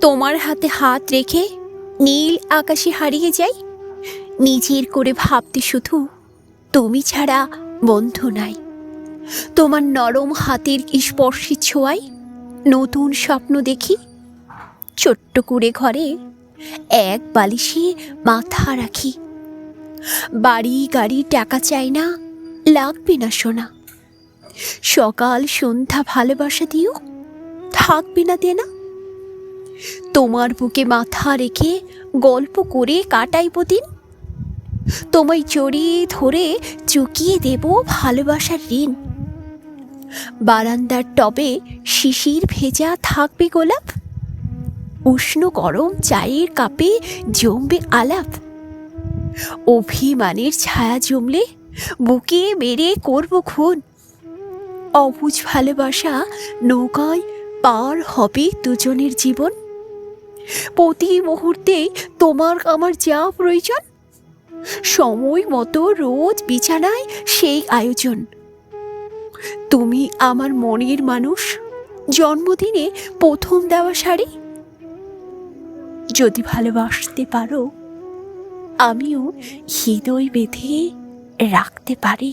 তোমার হাতে হাত রেখে নীল আকাশে হারিয়ে যাই? নিজের করে ভাবতে শুধু তুমি ছাড়া বন্ধু নাই। তোমার নরম হাতের স্পর্শে ছোঁয়ায় নতুন স্বপ্ন দেখি। ছোট্ট করে ঘরে এক বালিশে মাথা রাখি। বাড়ি গাড়ি টাকা চাই না, লাগবে না সোনা। সকাল সন্ধ্যা ভালোবাসা দিও, থাকবে না দেনা। তোমার বুকে মাথা রেখে গল্প করে কাটাইব দিন। তোমায় জড়িয়ে ধরে চুকিয়ে দেব ভালোবাসার ঋণ। বারান্দার টবে শিশির ভেজা থাকবে গোলাপ। উষ্ণ গরম চায়ের কাপে জমবে আলাপ। অভিমানের ছায়া জমলে বুকে মেরে করব খুন। অবুঝ ভালোবাসা নৌকায় পার হবে দুজনের জীবন। প্রতি মুহূর্তে তোমার আমার যা প্রয়োজন, সময় মতো রোজ বিছানায় সেই আয়োজন। তুমি আমার মনের মানুষ, জন্মদিনে প্রথম দেওয়া শাড়ি। যদি ভালোবাসতে পারো, আমিও হৃদয় বেঁধে রাখতে পারি।